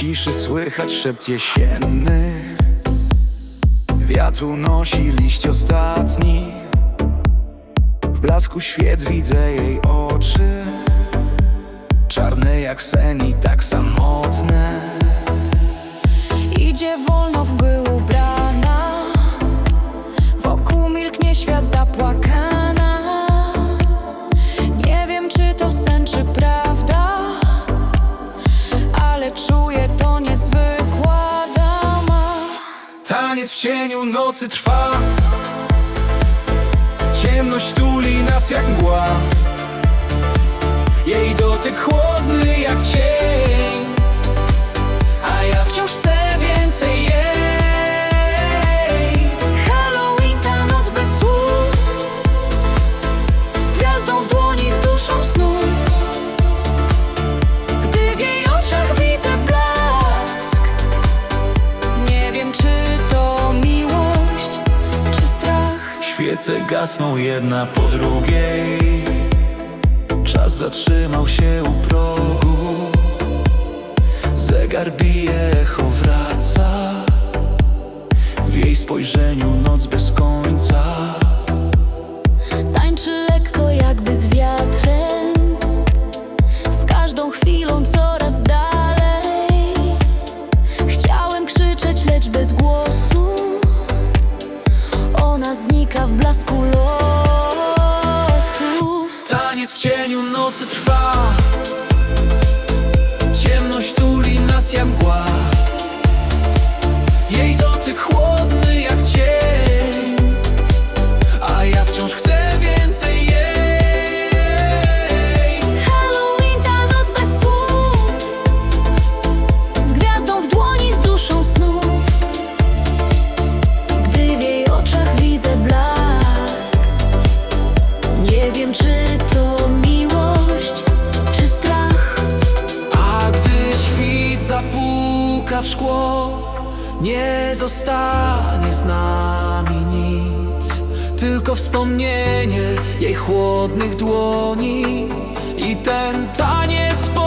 ciszy słychać szept jesienny Wiatr unosi liść ostatni. W blasku świec widzę jej oczy. Czarne jak sen i tak samotne. Idzie wolno w mgły Taniec w cieniu nocy trwa. Ciemność tuli nas jak mgła. Jej dotyk chłodny Świece gasną jedna po drugiej. Czas zatrzymał się u progu. Zegar bije, echo wraca. W jej spojrzeniu noc bez końca. Tańczy lekko jakby z wiatrem. Z każdą chwilą coraz dalej. Chciałem krzyczeć, lecz bez głosu Ona znika w blasku losu. Taniec w cieniu nocy trwa szkło Nie zostanie z nami nic Tylko wspomnienie jej chłodnych dłoni I ten taniec pośród